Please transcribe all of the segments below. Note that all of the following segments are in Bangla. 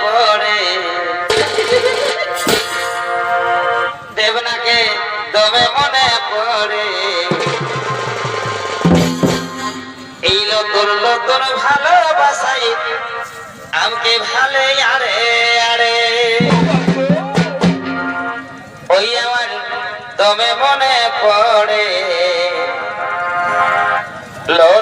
পড়ে। দেবনাকে দমে মনে পড়ে। এই লোকর লোকর ভালোবাসাই আমকে ভালে আরে আরে। ওই আমার দমে মনে পড়ে। লোক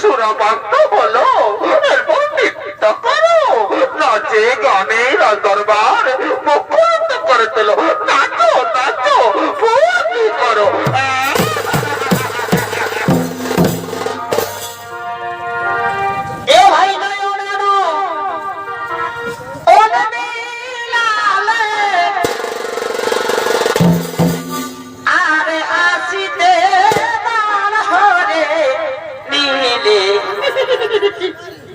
সুরাপান্ত হলো এরপর নৃত্য করো নাচে গানে রাজদরবার মুখ্য করে তোলো। নাচো নাচো করো।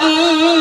কি